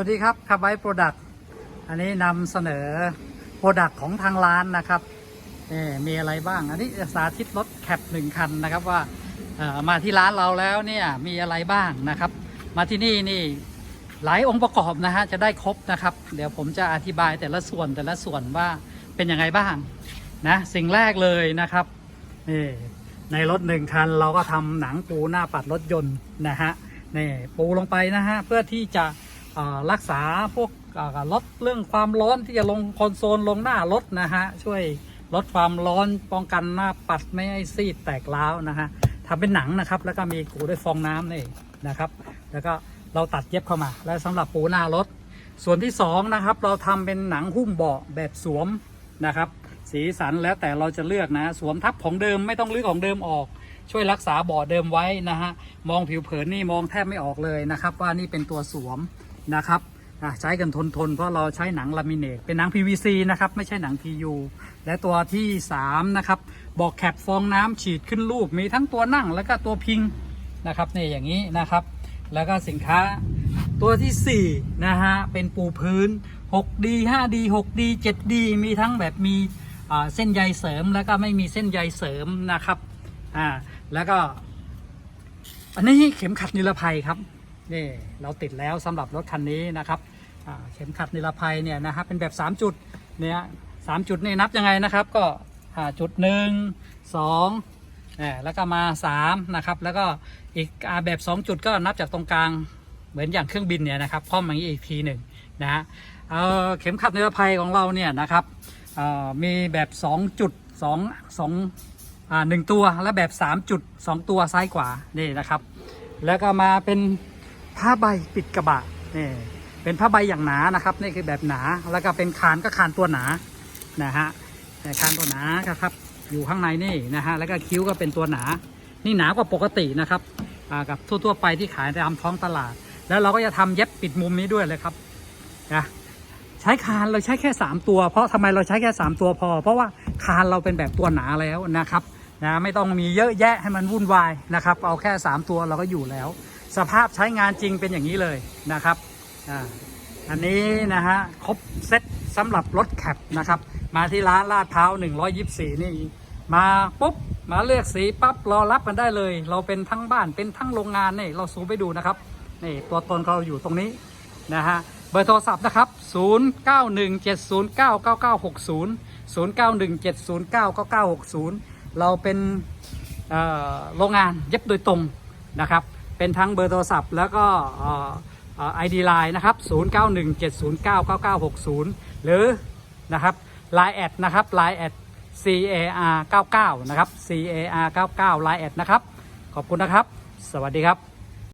วัสดีครับคาร์ไบโปรดักต์อันนี้นำเสนอโปรดักต์ของทางร้านนะครับนี่มีอะไรบ้าง อันนี้สาธิตรถแคปหนึ่งคันนะครับว่าเออมาที่ร้านเราแล้วเนี่ยมีอะไรบ้างนะครับ มาที่นี่นี่หลายองค์ประกอบนะฮะจะได้ครบนะครับ เดี๋ยวผมจะอธิบายแต่ละส่วนแต่ละส่วนว่าเป็นยังไงบ้างนะสิ่งแรกเลยนะครับนี่ในรถหนึ่งคันเราก็ทำหนังปูหน้าปัดรถยนต์นะฮะนี่ปูลงไปนะฮะเพื่อที่จะ รักษาพวกลดเรื่องความร้อนที่จะลงคอนโซลลงหน้ารถนะฮะช่วยลดความร้อนป้องกันหน้าปัดไม่ให้ซีดแตกร้าวนะฮะทำเป็นหนังนะครับ แล้วก็มีกูด้วยฟองน้ำนี่นะครับ แล้วก็เราตัดเย็บเข้ามา แล้วสำหรับปูหน้ารถ ส่วนที่สองนะครับเราทำเป็นหนังหุ้มเบาะแบบสวมนะครับ สีสันแล้วแต่เราจะเลือกนะ สวมทับของเดิมไม่ต้องลื้อของเดิมออก ช่วยรักษาเบาะเดิมไว้นะฮะมองผิวเผินนี่มองแทบไม่ออกเลยนะครับ ว่านี่เป็นตัวสวม นะครับอะใช้กันทนทนเพราะเราใช้หนังลามิเนตเป็นหนัง PVC นะครับไม่ใช่หนัง PU และตัวที่3นะครับบอกแคปฟองน้ำฉีดขึ้นรูปมีทั้งตัวนั่งแล้วก็ตัวพิงนะครับนี่อย่างนี้นะครับ แล้วก็สินค้าตัวทีสี่4นะฮะเป็นปูพื้น 6D 5D 6D 7D มีทั้งแบบมีเส้นใยเสริมแล้วก็ไม่มีเส้นใยเสริมนะครับอ่าแล้วก็อันนี้เข็มขัดนิรภัยครับ นี่เราติดแล้วสำหรับรถคันนี้นะครับเข็มขัดนิรภัยเนี่ยนะครับเป็นแบบ 3 จุดเนี่ยสามจุดนี่นับยังไงนะครับก็จุดหนึ่งสองนี่แล้วก็มา3นะครับแล้วก็อีกแบบ 2 จุดก็นับจากตรงกลางเหมือนอย่างเครื่องบินเนี่ยนะครับคว่ำอย่างนี้อีกทีหนึ่งนะฮะเเข็มขัดนิรภัยของเราเนี่ยนะครับมีแบบ 2 จุด2 2อ่าหนึ่งตัวและแบบ 3 จุด 2 ตัวซ้ายขวานี่นะครับ แล้วก็มาเป็น ผ้าใบปิดกระบะนี่เป็นผ้าใบอย่างหนานะครับ นี่คือแบบหนาแล้วก็เป็นคานก็คานตัวหนานะฮะแต่คานตัวหนาครับ อยู่ข้างในนี่นะฮะแล้วก็คิ้วก็เป็นตัวหนา นี่หนากว่าปกตินะครับกับทั่วๆไปที่ขายตามท้องตลาด แล้วเราก็จะทำเย็บปิดมุมนี้ด้วยเลยครับนะใช้คานเราใช้แค่ 3 ตัว เพราะทำไมเราใช้แค่ 3 ตัวพอ เพราะว่าคานเราเป็นแบบตัวหนาแล้วนะครับนะไม่ต้องมีเยอะแยะให้มันวุ่นวายนะครับ เอาแค่ 3 ตัวเราก็อยู่แล้ว สภาพใช้งานจริงเป็นอย่างนี้เลยนะครับอ่าอันนี้นะฮะครบเซ็ตสำหรับรถแคปนะครับ มาที่ร้านลาดพร้าว124 นี่ มาปุ๊บ มาเลือกสีปั๊บรอรับกันได้เลย เราเป็นทั้งบ้านเป็นทั้งโรงงานนี่เราซูมไปดูนะครับนี่ตัวตนเขาอยู่ตรงนี้นะฮะเบอร์โทรศัพท์นะครับ 0917099960 0917099960 เราเป็นเอ่อโรงงานเย็บโดยตรงนะครับ เป็นทั้งเบอร์โทรศัพท์ แล้วก็ไอดีไลน์นะครับ 0917099960 หรือนะครับ l i น์แอดนะครับ l i น์แอด CAR 99นะครับ CAR 99 l i น์แอดนะครับ ขอบคุณนะครับ สวัสดีครับ